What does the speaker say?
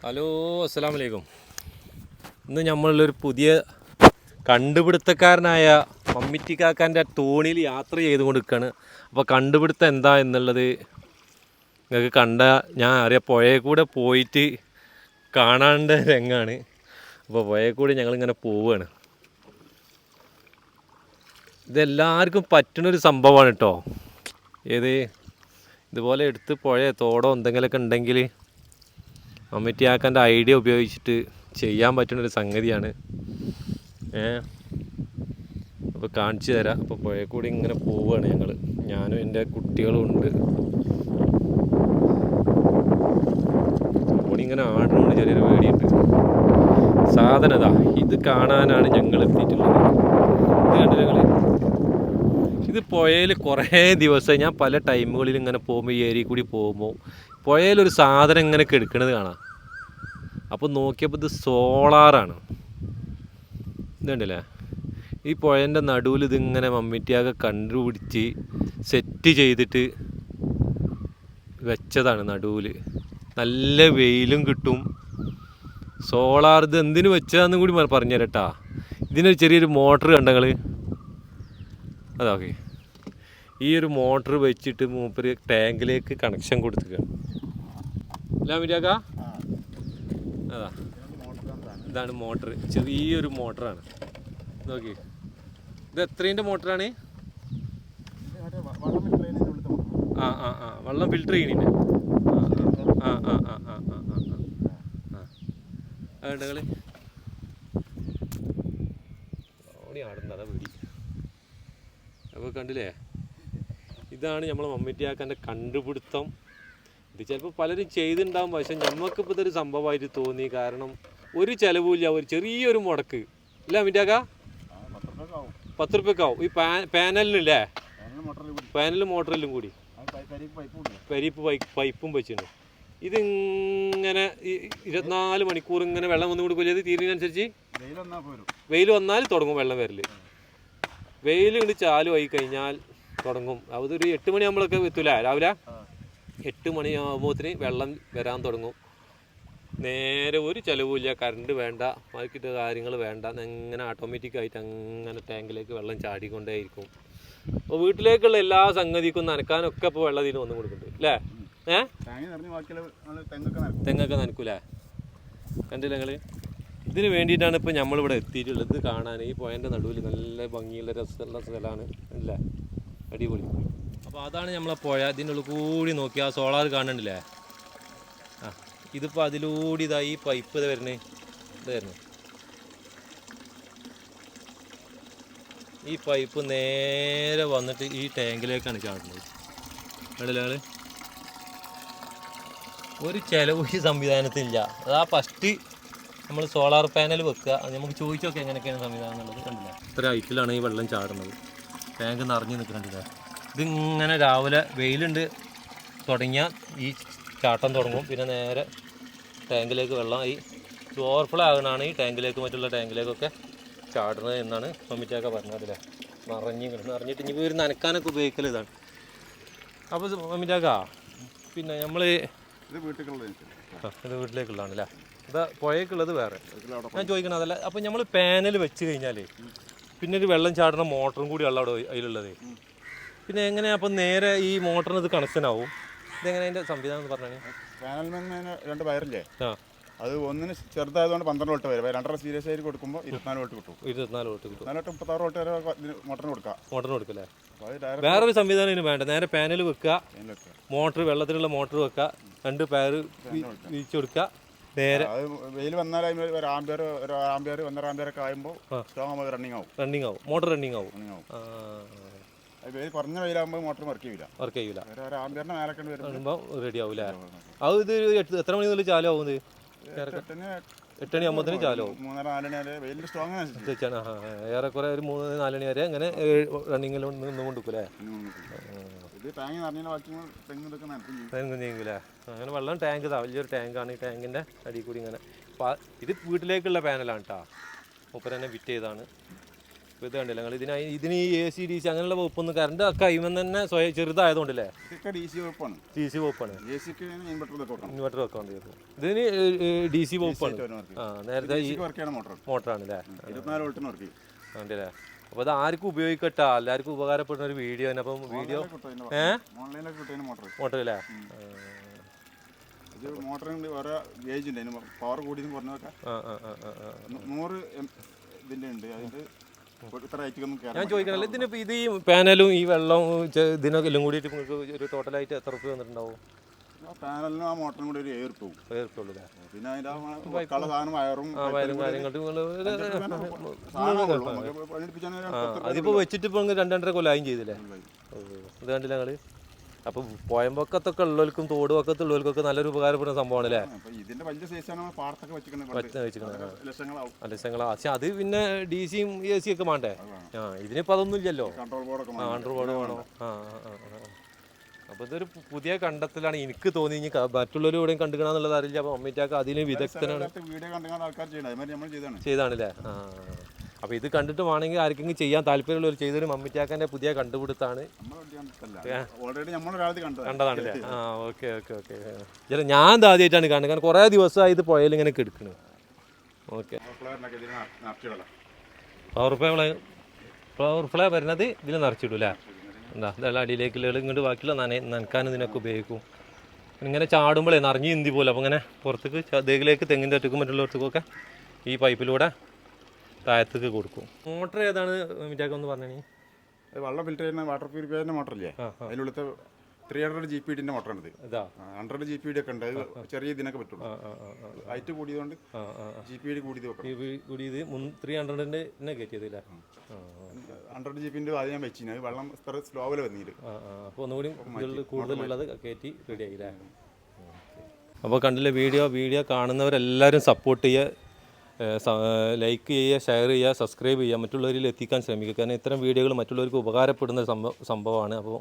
Hello അസ്സാം വലൈക്കും ഇന്ന് നമ്മളൊരു പുതിയ കണ്ടുപിടുത്തക്കാരനായ മമ്മിറ്റി കാക്കാന്റെ തോണിയിൽ യാത്ര ചെയ്തുകൊണ്ട് നിൽക്കുകയാണ് അപ്പോൾ കണ്ടുപിടുത്തം എന്താ എന്നുള്ളത് നിങ്ങൾക്ക് കണ്ട ഞാൻ അറിയാം. പുഴയിൽ കൂടെ പോയിട്ട് കാണാണ്ട രംഗമാണ് അപ്പോൾ പുഴയിൽ കൂടെ ഞങ്ങളിങ്ങനെ പോവുകയാണ് ഇതെല്ലാവർക്കും പറ്റുന്നൊരു സംഭവമാണ് കേട്ടോ. ഏത്? ഇതുപോലെ എടുത്ത് പുഴയോ തോടോ എന്തെങ്കിലുമൊക്കെ ഉണ്ടെങ്കിൽ മമ്മറ്റിയാക്കാന്റെ ഐഡിയ ഉപയോഗിച്ചിട്ട് ചെയ്യാൻ പറ്റുന്ന ഒരു സംഗതിയാണ്. ഏ? അപ്പോൾ കാണിച്ചു തരാം. അപ്പോൾ പുഴയിൽ കൂടി ഇങ്ങനെ പോവുകയാണ് ഞങ്ങൾ ഞാനും എന്റെ കുട്ടികളും ഉണ്ട്. ഇങ്ങനെ ആടുന്നതുകൊണ്ട് ചെറിയൊരു പേടിയുണ്ട്. സാധനത ഇത് കാണാനാണ് ഞങ്ങൾ എത്തിയിട്ടുള്ളത്. ഇത് കണ്ടില്ല ഞങ്ങൾ ഇത് പുഴയിൽ കുറേ ദിവസം ഞാൻ പല ടൈമുകളിൽ ഇങ്ങനെ പോകുമ്പോൾ ഈ ഏരിയ കൂടി പോകുമ്പോൾ പുഴയിലൊരു സാധനം ഇങ്ങനെ കെടുക്കണത് കാണാം. അപ്പോൾ നോക്കിയപ്പോൾ ഇത് സോളാറാണ്. ഇതുണ്ടല്ലേ? ഈ പുഴേന്റെ നടുവിൽ ഇതിങ്ങനെ മമ്മിറ്റിയാകെ കണ്ടുപിടിച്ച് സെറ്റ് ചെയ്തിട്ട് വെച്ചതാണ് നടുവിൽ നല്ല വെയിലും കിട്ടും. സോളാർ ഇത് എന്തിനു വെച്ചതാന്ന് കൂടി പറഞ്ഞുതരട്ടാ. ഇതിനൊരു ചെറിയൊരു മോട്ടർ കണ്ടങ്ങൾ ഓക്കെ. ഈ ഒരു മോട്ടർ വെച്ചിട്ട് മൂപ്പര് ടാങ്കിലേക്ക് കണക്ഷൻ കൊടുത്തുക അല്ല മിരാക്ക അതാ. ഇതാണ് മോട്ടർ. ചെറിയൊരു മോട്ടറാണ്. നോക്കി. ഇത് എത്രയിന്റെ മോട്ടറാണ്? ആ ആ ആ. വെള്ളം ഫിൽറ്റർ ചെയ്യണിന്റെ ആ ആ ആ ആ ആ ആ ആ അതുകൊണ്ട് കളി? ഓടി ആടുന്നത് പേടി. അപ്പോൾ കണ്ടില്ലേ? ഇതാണ് നമ്മളെ മമ്മൂട്ടിയാക്കന്റെ കണ്ടുപിടുത്തം. ഇത് ചിലപ്പോൾ പലരും ചെയ്തിണ്ടാവും പക്ഷെ നമുക്കിപ്പോൾ ഇതൊരു സംഭവമായിട്ട് തോന്നി. കാരണം ഒരു ചിലവുമില്ല ഒരു ചെറിയൊരു മുടക്ക്. ഇല്ല മമ്മിറ്റിയാക്ക പത്ത് റുപ്യക്കാവും ഈ പാനലിനില്ലേ? പാനലും മോട്ടറിലും കൂടി. പരിപ്പ് പൈപ്പും വെച്ചിട്ടുണ്ട്. ഇതിങ്ങനെ ഇരുപത്തിനാല് മണിക്കൂർ ഇങ്ങനെ വെള്ളം വന്നു കൊടുക്കില്ല തീരുന്നതിനനുസരിച്ച് വെയിൽ വന്നാൽ തുടങ്ങും വെള്ളം വരൽ. വെയിൽ ഇങ്ങോട്ട് ചാലു ആയി കഴിഞ്ഞാൽ തുടങ്ങും. അതൊരു എട്ട് മണിയാകുമ്പോഴൊക്കെ എത്തൂല രാവിലെ? എട്ട് മണിയാകുമ്പോഴത്തിന് വെള്ളം വരാൻ തുടങ്ങും. നേരെ ഒരു ചിലവുമില്ല കറണ്ട് വേണ്ട മറ്റു കാര്യങ്ങൾ വേണ്ട. അങ്ങനെ ഓട്ടോമാറ്റിക് ആയിട്ട് അങ്ങനെ ടാങ്കിലേക്ക് വെള്ളം ചാടിക്കൊണ്ടേയിരിക്കും. അപ്പോൾ വീട്ടിലേക്കുള്ള എല്ലാ സംഗതിക്കും നനക്കാനൊക്കെ ഇപ്പോൾ വെള്ളം ഇതിന് വന്നു കൊടുക്കുന്നുണ്ട് അല്ലേ ഏ? തെങ്ങൊക്കെ നനക്കൂലേ കണ്ടില്ല നിങ്ങൾ ഇതിന് വേണ്ടിയിട്ടാണ് ഇപ്പോൾ നമ്മളിവിടെ എത്തിയിട്ടുള്ളത്. കാണാൻ ഈ പോയന്റെ നടുവിൽ നല്ല ഭംഗിയുള്ള രസമുള്ള സ്ഥലമാണ് അല്ലേ അടിപൊളി. അപ്പോൾ അതാണ് നമ്മളെ പുഴ ഇതിന്റെ കൂടി നോക്കി ആ സോളാർ കാണുന്നുണ്ടല്ലേ? ആ ഇതിപ്പോൾ അതിലൂടെ ഇതായി പൈപ്പ് ഇത് വരുന്നത് ഇത് വരണേ ഈ പൈപ്പ് നേരെ വന്നിട്ട് ഈ ടാങ്കിലേക്കാണ് ചാടുന്നത്. കണ്ടില്ലേ ഒരു ചിലവ് ഈ സംവിധാനത്തിലില്ല അതാ ഫസ്റ്റ് നമ്മൾ സോളാർ പാനൽ വെക്കുക. നമുക്ക് ചോദിച്ചൊക്കെ എങ്ങനെയൊക്കെയാണ് സംവിധാനം എന്നുള്ളത് കണ്ടില്ല? ഇത്ര ഹൈറ്റിലാണ് ഈ വെള്ളം ചാടുന്നത്. ടാങ്ക് നിറഞ്ഞു നിൽക്കുന്നുണ്ടല്ലേ? ഇതിങ്ങനെ രാവിലെ വെയിലുണ്ട്. തുടങ്ങിയാൽ ഈ ചാട്ടം തുടങ്ങും. പിന്നെ നേരെ ടാങ്കിലേക്ക് വെള്ളം ഈ ഓവർഫ്ലോ ആകണമാണ് ഈ ടാങ്കിലേക്ക് മറ്റുള്ള ടാങ്കിലേക്കൊക്കെ ചാടുന്നത് എന്നാണ് മമ്മിറ്റൊക്കെ പറഞ്ഞത് അല്ലേ? നിറഞ്ഞ് നിറഞ്ഞിട്ട് ഇനി ഒരു നനക്കാനൊക്കെ ഉപയോഗിക്കൽ ഇതാണ്. അപ്പോൾ മമ്മിറ്റാക്കാ പിന്നെ നമ്മൾ ഇത് വീട്ടിലേക്കുള്ളതാണ് അല്ലേ? ഇതാ പുഴയ്ക്കുള്ളത് വേറെ. ഞാൻ ചോദിക്കണം അതല്ല അപ്പോൾ നമ്മൾ പാനൽ വെച്ച് കഴിഞ്ഞാൽ പിന്നെ ഒരു വെള്ളം ചാടുന്ന മോട്ടറും കൂടിയുള്ള അവിടെ അതിലുള്ളത് പിന്നെ എങ്ങനെയാ അപ്പം നേരെ ഈ മോട്ടറിന് ഇത് കണക്ഷൻ ആവും? ഇതെങ്ങനെ അതിന്റെ സംവിധാനം എന്ന് പറഞ്ഞാൽ പാനൽമെന്ന് രണ്ട് വയറില്ലേ? ആ. അത് ഒന്നിന് ചെറുതായതുകൊണ്ട് പന്ത്രണ്ട് വോട്ട് വരും. രണ്ടര സീരിയസ് ആയിട്ട് കൊടുക്കുമ്പോൾ ഇരുപത്തിനാല് വോട്ട് കിട്ടും. ഇരുപത്തിനാല് വോട്ട് കിട്ടും. ഇരുപത്തിനാല് തൊട്ട് മുപ്പത്താറ് വോട്ട് വരെ മോട്ടറിന് കൊടുക്കാം. മോട്ടറിന് കൊടുക്കല്ലേ? വേറൊരു സംവിധാനം ഇതിന് വേണ്ട. നേരെ പാനൽ വെക്കുക. മോട്ടർ വെള്ളത്തിലുള്ള മോട്ടർ വെക്കുക. രണ്ട് പയർ വീച്ചു കൊടുക്കുക. നേരെ. വെയിൽ വന്നാൽ ഒരു ആംബിയർ ഒരു ആംബിയർ ഒന്നര ആംബിയർ ഒക്കെ ആകുമ്പോൾ സ്ട്രോങ് റണ്ണിങ് ആവും. റണ്ണിങ് ആവും. മോട്ടർ റണ്ണിങ് ആവും. വെയിൽ കുറഞ്ഞ വെയിലാകുമ്പോൾ മോട്ടർ വർക്ക് ചെയ്യില്ല വർക്ക് ചെയ്യില്ല ഒരു ആംബിയറിന്റെ മേലൊക്കെ വരുമ്പോൾ റെഡി ആവൂല അത് ഇത് എത്ര മണി മുതൽ ചാലോ ആവുന്നത് എട്ട് മണി ആകുമ്പോഴത്തേന് ചാലോ വെച്ചാണ് ഏറെക്കുറെ ഒരു മൂന്ന് നാല് മണി വരെ അങ്ങനെ റണ്ണിങ്ങിൽ നിന്ന് കൊണ്ടിരിക്കൂലേ? തെങ്ങുന്നേങ്കിലേ അങ്ങനെ വെള്ളം ടാങ്ക് ഇതാ വലിയൊരു ടാങ്കാണ് ഈ ടാങ്കിന്റെ അടിയിൽ കൂടി ഇങ്ങനെ. ഇത് വീട്ടിലേക്കുള്ള പാനലാണ് കേട്ടോ മുപ്പത് തന്നെ ഫിറ്റ് ചെയ്താണ് ഇപ്പോൾ ഇത് കണ്ടില്ല? നിങ്ങൾ ഇതിനായി ഇതിന് ഈ എ സി ഡി സി അങ്ങനെയുള്ള വകുപ്പൊന്നും കറണ്ട് ആ കൈമെന്ന് തന്നെ സ്വയം ചെറുതായതുകൊണ്ടല്ലേ? ഇതൊക്കെ ഡി സി വകുപ്പാണ്. ഡി സി വകുപ്പാണ്. എ സിക്ക് ഇൻവെർട്ടർ വെക്കാണ്ട് ഇതിന് ഡി സി വകുപ്പാണ്. ആ നേരത്തെ ഈ മോട്ടറാണ് അല്ലേ ഇരുപത്തിനാല് വോൾട്ടിന് വർക്ക് ഉണ്ടല്ലേ അപ്പോൾ അത് ആർക്കും ഉപയോഗിക്കട്ടെ. എല്ലാവർക്കും ഉപകാരപ്പെടുന്ന ഒരു വീഡിയോ തന്നെ. അപ്പം വീഡിയോ മോട്ടർ അല്ലേ ഇത് മോട്ടറിന് വേറെ ഗേജ് ഉണ്ട്. പവർ കൂടി കുറഞ്ഞതൊക്കെ നൂറ് ഇതിന്റെ ഉണ്ട്. റേറ്റിക്കൊന്നും ഞാൻ ചോദിക്കണല്ലോ ഇതിനിപ്പോൾ ഇത് ഈ പാനലും ഈ വെള്ളവും ഇതിനൊക്കെ എല്ലാം കൂടിയിട്ട് നിങ്ങൾക്ക് ഒരു ടോട്ടലായിട്ട് എത്ര റുപ്യ വന്നിട്ടുണ്ടാവും? അതിപ്പോ പാനലിനും ആ മോട്ടറിനും കൂടി ഒരു പിന്നെ അതിന്റെ സാധനം വയറും കാര്യങ്ങളും അതിപ്പോൾ വെച്ചിട്ട് ഇപ്പൊ രണ്ട് രണ്ടര കൊല്ലമായും ചെയ്തില്ലേ? അത് ഇത് കണ്ടില്ല ഞങ്ങൾ അപ്പോൾ പോയമ്പൊക്കത്തൊക്കെ ഉള്ളവർക്കും തോട് പക്കത്തുള്ളവർക്കൊക്കെ നല്ലൊരു ഉപകാരപ്പെടുന്ന സംഭവമാണ് അല്ലേ അപ്പൊ ഇതിന്റെ വലിയ സൈസാണ് പാടത്തൊക്കെ വെച്ചിരിക്കുന്നത് ലക്ഷങ്ങളാ. പക്ഷെ അത് പിന്നെ ഡി സിയും എ സി ഒക്കെ വേണ്ടേ? ആ ഇതിനിപ്പോ അതൊന്നും ഇല്ലല്ലോ. കൺട്രോൾ ബോർഡ് വേണോ. ആ അപ്പോൾ ഇതൊരു പുതിയ കണ്ടെത്തലാണ്. എനിക്ക് തോന്നി ഇനി മറ്റുള്ളവരും ഇവിടെ കണ്ടുകണമെന്നുള്ളത് അറിയില്ല. അപ്പൊ അമ്മിറ്റാക്ക് അതിന് വിദഗ്ധനാണ്. ചെയ്താണല്ലേ? ആ. അപ്പോൾ ഇത് കണ്ടിട്ട് വേണമെങ്കിൽ ആർക്കെങ്കിലും ചെയ്യാൻ താല്പര്യമുള്ളവർ ചെയ്തൊരു മമ്മിറ്റാക്കന്റെ പുതിയ കണ്ടുപിടുത്താണ്. കണ്ടതാണല്ലേ ആ ഓക്കെ ഓക്കെ ഓക്കെ. ചില ഞാൻ ഇത് ആദ്യമായിട്ടാണ് കാണുന്നത്. കാരണം കുറേ ദിവസമായി ഇത് പുഴയിൽ ഇങ്ങനെ കിടക്കണ്. Okay. Power play power play വരുന്നത് ഇതിൽ നിറച്ചിടൂല എന്താ ഇതെല്ലാം അടിയിലേക്ക് ഇങ്ങോട്ട് ബാക്കിയുള്ള നന നനക്കാൻ ഇതിനൊക്കെ ഉപയോഗിക്കും. ഇങ്ങനെ ചാടുമ്പോഴേ നിറഞ്ഞ് ഇന്തി പോലെ. അപ്പോൾ ഇങ്ങനെ പുറത്തേക്ക് ദേഹിലേക്ക് തെങ്ങിന്റെ ഒറ്റക്കും മറ്റുള്ളവർക്കൊക്കെ ഈ പൈപ്പിലൂടെ താഴത്തേക്ക് കൊടുക്കും. മോട്ടർ ഏതാണ് മിറ്റാക്ക ഒന്ന് പറഞ്ഞു വെള്ളം ഫിൽറ്റർ ചെയ്യുന്ന വാട്ടർ പ്യൂരിഫയറിന്റെ മോട്ടർ ഇല്ലേ? അതിനുള്ളത്തെ ത്രീ ഹൺഡ്രഡ് ജി പി ഡിന്റെ മോട്ടർ ഉണ്ട് ഹൺഡ്രഡ് ജി പി ഡി ഒക്കെ ഉണ്ട്. അത് ചെറിയ ഇതിനൊക്കെ പറ്റുള്ളൂ. ഹൈറ്റ് കൂടിയതുകൊണ്ട് ജി പി ഡി കൂടിയത് കൂടിയത് ത്രീ ഹൺഡ്രഡിന്റെ തന്നെ കയറ്റിയതില്ലേ ഹൺഡ്രഡ് ജി പിന്റെ അത് ഞാൻ വെച്ചിന്. വെള്ളം ഇത്ര സ്ലോവിൽ വന്നിട്ട് അപ്പോൾ ഒന്നുകൂടി കൂടുതലുള്ളത് കയറ്റി റെഡി ആയില്ലേ അപ്പോൾ കണ്ടില്ലേ വീഡിയോ വീഡിയോ കാണുന്നവരെല്ലാവരും സപ്പോർട്ട് ചെയ്യുക ലൈക്ക് ചെയ്യുക ഷെയർ ചെയ്യുക സബ്സ്ക്രൈബ് ചെയ്യുക മറ്റുള്ളവരിൽ എത്തിക്കാൻ ശ്രമിക്കുക. കാരണം ഇത്തരം വീഡിയോകൾ മറ്റുള്ളവർക്ക് ഉപകാരപ്പെടുന്ന സംഭവ സംഭവമാണ്. അപ്പോൾ